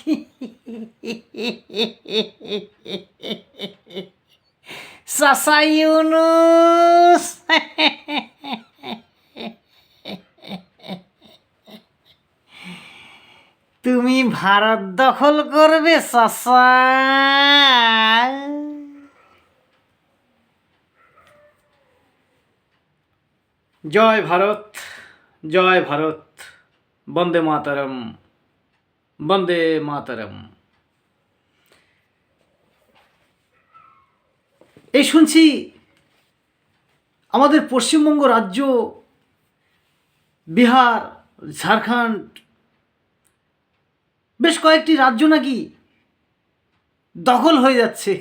চাচা তুমি ভারত দখল করবে চাচা। জয় ভারত জয় ভারত বন্দে মাতারম। বন্দে মাতারম এই শুনছি আমাদের পশ্চিমবঙ্গ রাজ্য, বিহার, ঝাড়খণ্ড, বেশ কয়েকটি রাজ্য নাকি দখল হয়ে যাচ্ছে।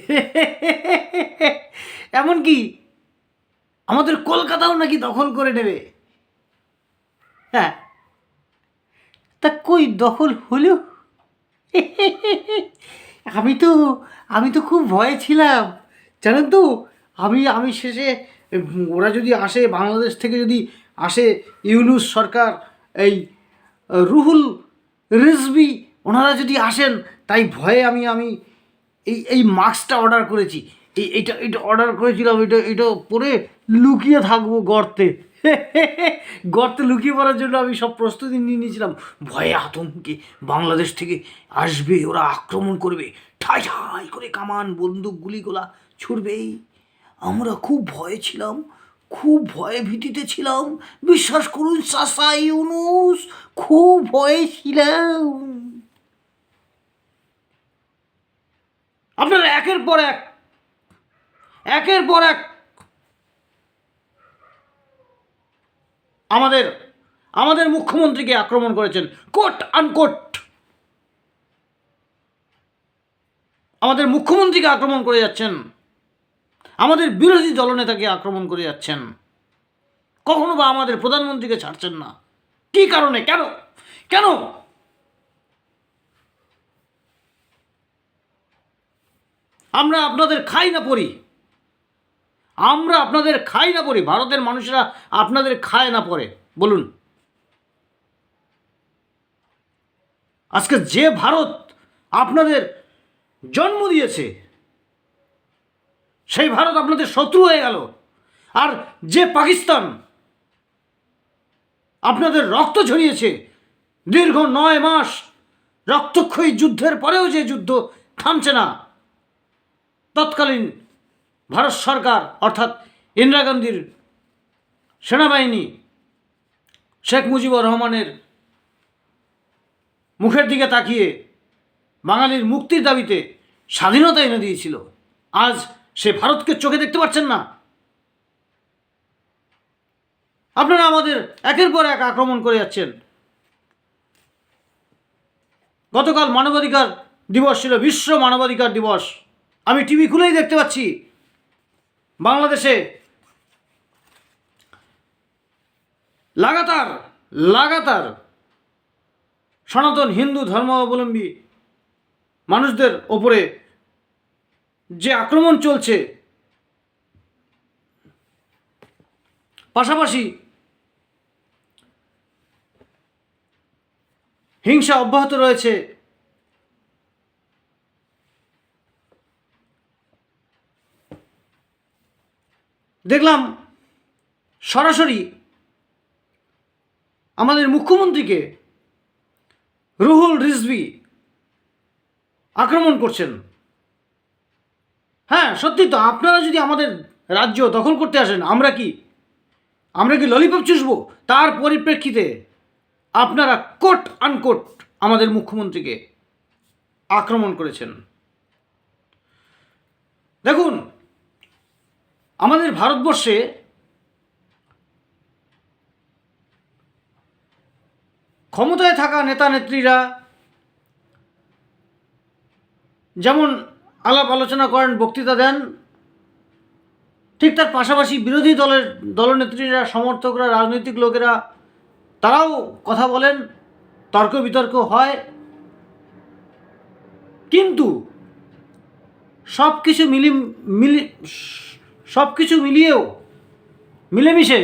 এমনকি আমাদের কলকাতাও নাকি দখল করে নেবে। হ্যাঁ তা কই দখল হলো আমি তো আমি তো খুব ভয়ে ছিলাম। জানেন তো, আমি আমি শেষে, ওরা যদি আসে, বাংলাদেশ থেকে যদি আসে, ইউনুস সরকার, এই, রুহুল রিজবি ওনারা যদি আসেন, তাই ভয়ে আমি আমি এই এই মাস্কটা অর্ডার করেছি। এই এইটা এটা অর্ডার করেছিলাম, এটা এটা পরে লুকিয়ে থাকব গর্তে। গর্তে লুকিয়ে পড়ার জন্য আমি সব প্রস্তুতি নিয়ে নিয়েছিলাম। ভয়ে আতঙ্কে বাংলাদেশ থেকে আসবে, ওরা আক্রমণ করবে। ঠাই ঠাই করে কামান, বন্দুক, গুলিগুলা ছুড়বেই। আমরা খুব ভয়ে ছিলাম, খুব ভয়ে ভীতিতে ছিলাম। বিশ্বাস করুন চাষা ইউনুস, খুব ভয়ে ছিলাম। আপনারা একের পর এক, একের পর এক আমাদের আমাদের মুখ্যমন্ত্রীকে আক্রমণ করেছেন। Quote unquote. আমাদের মুখ্যমন্ত্রীকে আক্রমণ করে যাচ্ছেন। আমাদের বিরোধী দলনেতাকে আক্রমণ করে যাচ্ছেন। কখনো বা আমাদের প্রধানমন্ত্রীকে ছাড়ছেন না। কি কারণে? কেন? কেন? আমরা আপনাদের খাই না পড়ি আমরা আপনাদের খাই না পড়ি ভারতের মানুষরা আপনাদের খায় না পড়ে বলুন। আজকে যে ভারত আপনাদের জন্ম দিয়েছে, সেই ভারত আপনাদের শত্রু হয়ে গেল। আর যে পাকিস্তান আপনাদের রক্ত ঝরিয়েছে, দীর্ঘ নয় মাস রক্তক্ষয়ী যুদ্ধের পরেও যে যুদ্ধ থামছে না, তৎকালীন ভারত সরকার, অর্থাৎ ইন্দিরা গান্ধীর সেনাবাহিনী, শেখ মুজিবুর রহমানের মুখের দিকে তাকিয়ে বাঙালির মুক্তির দাবিতে স্বাধীনতা এনে দিয়েছিল। আজ সে ভারতকে চোখে দেখতে পাচ্ছেন না। আপনারা আমাদের একের পর এক আক্রমণ করে যাচ্ছেন। গতকাল মানবাধিকার দিবস ছিল, বিশ্ব মানবাধিকার দিবস। আমি টিভি খুলেই দেখতে পাচ্ছি। বাংলাদেশে লাগাতার লাগাতার সনাতন হিন্দু ধর্মাবলম্বী মানুষদের ওপরে যে আক্রমণ চলছে, পাশাপাশি হিংসা অব্যাহত রয়েছে দেখলাম সরাসরি আমাদের মুখ্যমন্ত্রীকে রুহুল রিজভি আক্রমণ করছেন। হ্যাঁ সত্যি তো আপনারা যদি আমাদের রাজ্য দখল করতে আসেন, আমরা কি আমরা কি ললিপপ চুষবো? তার পরিপ্রেক্ষিতে আপনারা কোট আনকোট আমাদের মুখ্যমন্ত্রীকে আক্রমণ করেছেন। দেখুন আমাদের ভারতবর্ষে ক্ষমতায় থাকা নেতা নেত্রীরা যেমন আলাপ আলোচনা করেন, বক্তৃতা দেন, ঠিক তার পাশাপাশি বিরোধী দলের দলনেত্রীরা, সমর্থকরা, রাজনৈতিক লোকেরা, তারাও কথা বলেন, তর্ক বিতর্ক হয়। কিন্তু সব কিছু মিলি মিলি সব কিছু মিলিয়েও, মিলেমিশে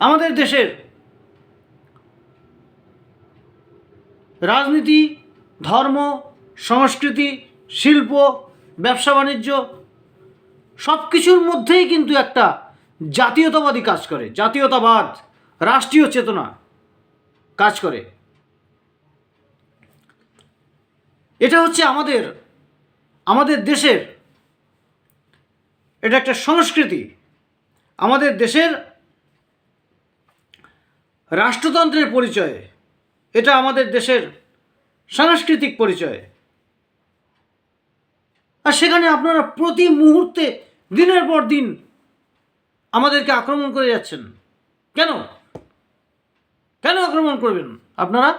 আমাদের দেশের রাজনীতি, ধর্ম, সংস্কৃতি, শিল্প, ব্যবসা, বাণিজ্য সব কিছুর মধ্যেই কিন্তু একটা জাতীয়তাবাদী কাজ করে, জাতীয়তাবাদ, রাষ্ট্রীয় চেতনা কাজ করে। এটা হচ্ছে আমাদের আমাদের দেশের এটা একটা সংস্কৃতি। আমাদের দেশের রাষ্ট্রতন্ত্রের পরিচয়, এটা আমাদের দেশের সাংস্কৃতিক পরিচয়। আর সেখানে আপনারা প্রতি মুহূর্তে, দিনের পর দিন আমাদেরকে আক্রমণ করে যাচ্ছেন। কেন? কেন আক্রমণ করবেন আপনারা?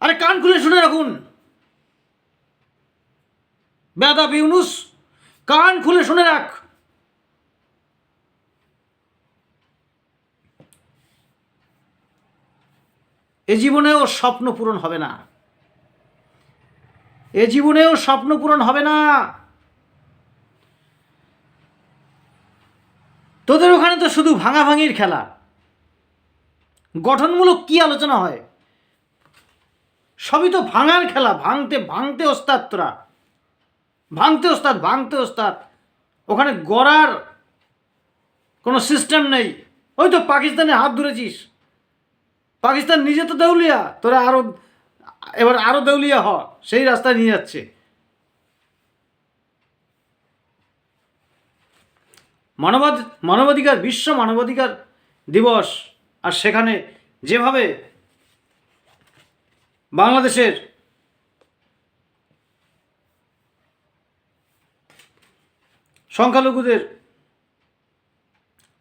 আরে কান খুলে শুনে রাখুন। বেদা ইউনুস, কান খুলে শুনে রাখ। এ জীবনেও স্বপ্ন পূরণ হবে না। এ জীবনেও স্বপ্ন পূরণ হবে না। তোদের ওখানে তো শুধু ভাঙাভাঙির খেলা। গঠনমূলক কি আলোচনা হয়? সবই তো ভাঙার খেলা, ভাঙতে ভাঙতে ওস্তাদ ভাঙতে ওস্তাদ ভাঙতে ওস্তাদ। ওখানে গড়ার কোনো সিস্টেম নেই। ওই তো পাকিস্তানে হাত ধরেছিস। পাকিস্তান নিজে তো দেউলিয়া, তোরা আরও, এবার আরও দেউলিয়া হ, সেই রাস্তায় নিয়ে যাচ্ছে। মানবাধ, মানবাধিকার, বিশ্ব মানবাধিকার দিবস, আর সেখানে যেভাবে বাংলাদেশের সংখ্যালঘুদের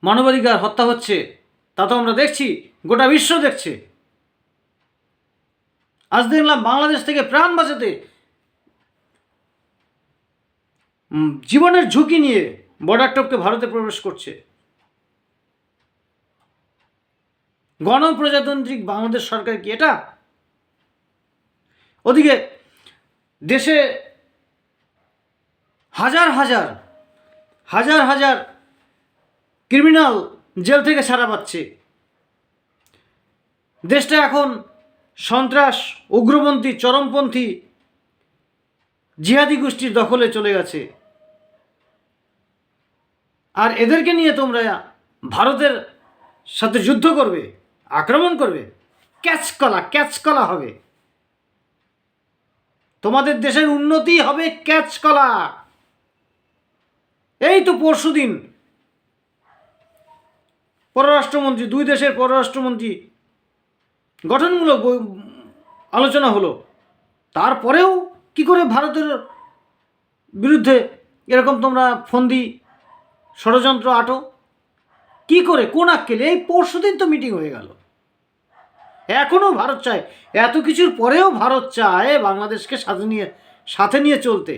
মানবাধিকার হত্যা হচ্ছে, তা তো আমরা দেখছি, গোটা বিশ্ব দেখছে। আজ দেখলাম বাংলাদেশ থেকে প্রাণ বাঁচাতে জীবনের ঝুঁকি নিয়ে বর্ডার টপকে ভারতে প্রবেশ করছে। গণপ্রজাতান্ত্রিক বাংলাদেশ সরকার কি এটা? ওদিকে দেশে হাজার হাজার হাজার হাজার ক্রিমিনাল জেল থেকে ছাড়া পাচ্ছে। দেশটা এখন সন্ত্রাস, উগ্রপন্থী, চরমপন্থী জিহাদি গোষ্ঠীর দখলে চলে গেছে। আর এদেরকে নিয়ে তোমরা ভারতের সাথে যুদ্ধ করবে, আক্রমণ করবে ক্যাচ কলা ক্যাচ কলা হবে। তোমাদের দেশের উন্নতি হবে ক্যাচ কলা এই তো পরশু দিন। পররাষ্ট্রমন্ত্রী, দুই দেশের পররাষ্ট্রমন্ত্রী গঠনমূলক আলোচনা হলো। তারপরেও কি করে ভারতের বিরুদ্ধে এরকম তোমরা ফন্দি, ষড়যন্ত্র আটো? কি করে, কোন আক্কেলে? এই পরশু দিন তো মিটিং হয়ে গেল। এখনও ভারত চায়, এত কিছুর পরেও ভারত চায় বাংলাদেশকে সাথে নিয়ে সাথে নিয়ে চলতে।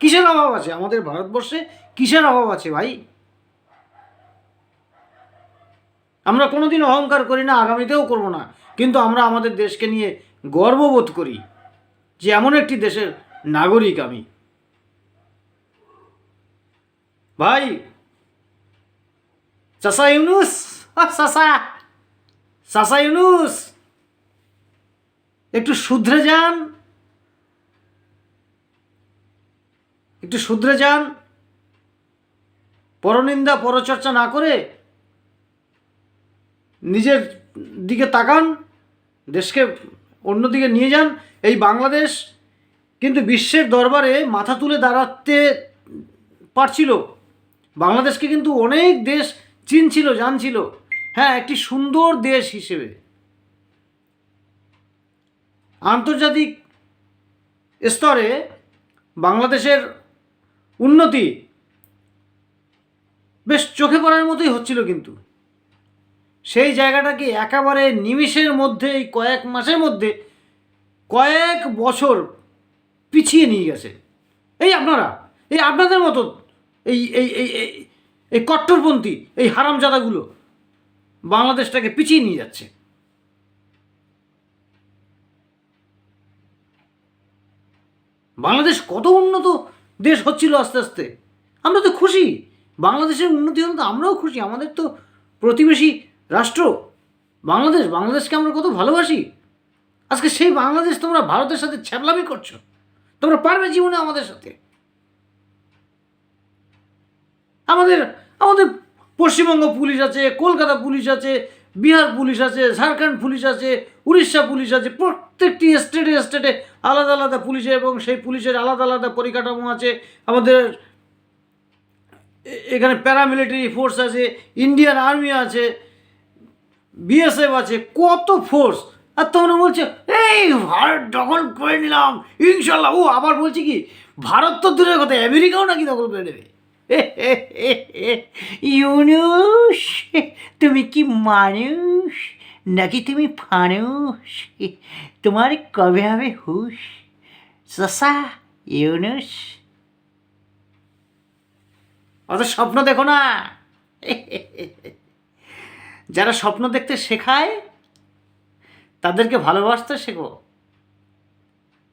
কিসের অভাব আছে? আমাদের ভারতবর্ষে কিসের অভাব আছে ভাই? আমরা কোনোদিন অহংকার করি না, আগামীতেও করব না। কিন্তু আমরা আমাদের দেশকে নিয়ে গর্ববোধ করি যে এমন একটি দেশের নাগরিক আমি। ভাই চাষা ইউনুস চাষা চাষা ইউনুস, একটু শুধরে যান। একটু শুধরে যান। পরনিন্দা পরচর্চা না করে নিজের দিকে তাকান, দেশকে অন্যদিকে নিয়ে যান। এই বাংলাদেশ কিন্তু বিশ্বের দরবারে মাথা তুলে দাঁড়াতে পারছিল। বাংলাদেশকে কিন্তু অনেক দেশ চিনছিল জানছিল হ্যাঁ একটি সুন্দর দেশ হিসেবে। আন্তর্জাতিক স্তরে বাংলাদেশের উন্নতি বেশ চোখে পড়ার মতোই হচ্ছিল কিন্তু। সেই জায়গাটাকে একেবারে নিমিষের মধ্যে, এই কয়েক মাসের মধ্যে, কয়েক বছর পিছিয়ে নিয়ে গেছে। এই আপনারা, এই আপনাদের মতো এই এই এই, এই- কট্টরপন্থী, এই হারামজাদাগুলো বাংলাদেশটাকে পিছিয়ে নিয়ে যাচ্ছে। বাংলাদেশ কত উন্নত দেশ হচ্ছিল আস্তে আস্তে। আমরা তো খুশি। বাংলাদেশের উন্নতি হলে তো আমরাও খুশি, আমাদের তো প্রতিবেশী রাষ্ট্র। বাংলাদেশ, বাংলাদেশকে আমরা কত ভালোবাসি। আজকে সেই বাংলাদেশ তোমরা ভারতের সাথে ছ্যাবলামি করছ। তোমরা পারবে জীবনে আমাদের সাথে। আমাদের আমাদের পশ্চিমবঙ্গ পুলিশ আছে, কলকাতা পুলিশ আছে, বিহার পুলিশ আছে, ঝাড়খণ্ড পুলিশ আছে, উড়িষ্যা পুলিশ আছে, প্রত্যেকটি স্টেটে স্টেটে আলাদা আলাদা পুলিশ এবং সেই পুলিশের আলাদা আলাদা পরিকাঠামো আছে। আমাদের এখানে প্যারামিলিটারি ফোর্স আছে ইন্ডিয়ান আর্মি আছে বিএসএফ আছে, কত ফোর্স আর তোমরা বলছে, এই ভারত দখল করে নিলাম, ইনশাল্লাহ। ও আবার বলছি কি, ভারত তো দূরের কথা, আমেরিকাও নাকি দখল করে নেবে? ইউনুস, তুমি কি মানুষ? নাকি তুমি ফানুস তোমার কবে হবে হুশ? সসা, ইউনুস। অত স্বপ্ন দেখো না। যারা স্বপ্ন দেখতে শেখায়, তাদেরকে ভালোবাসতে শেখো।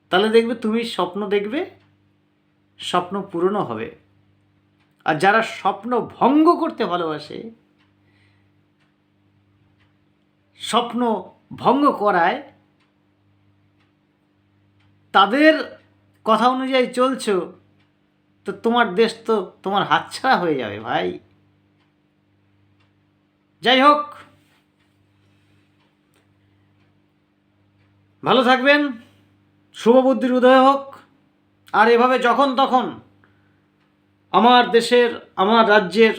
তাহলে দেখবে তুমি স্বপ্ন দেখবে, স্বপ্ন পূরণও হবে। আর যারা স্বপ্ন ভঙ্গ করতে ভালোবাসে, স্বপ্ন ভঙ্গ করায়, তাদের কথা অনুযায়ী চলছো তো তোমার দেশ তো তোমার হাতছাড়া হয়ে যাবে ভাই। যাই হোক। ভালো থাকবেন। শুভবুদ্ধির উদয় হোক। আর এভাবে যখন তখন আমার দেশের, আমার রাজ্যের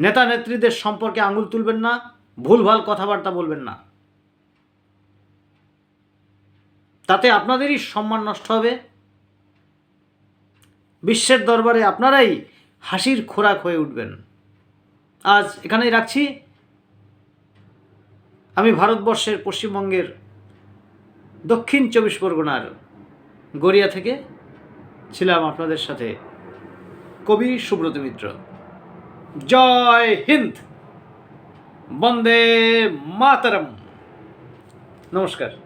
নেতা নেত্রীদের সম্পর্কে আঙুল তুলবেন না, ভুলভাল কথাবার্তা বলবেন না। তাতে আপনাদেরই সম্মান নষ্ট হবে। বিশ্বের দরবারে আপনারাই হাসির খোরাক হয়ে উঠবেন। আজ এখানেই রাখছি। আমি ভারতবর্ষের পশ্চিমবঙ্গের দক্ষিণ চব্বিশ পরগনার গড়িয়া থেকে ছিলাম আপনাদের সাথে কবি সুব্রত মিত্র। জয় হিন্দ! বন্দে মাতরম! নমস্কার।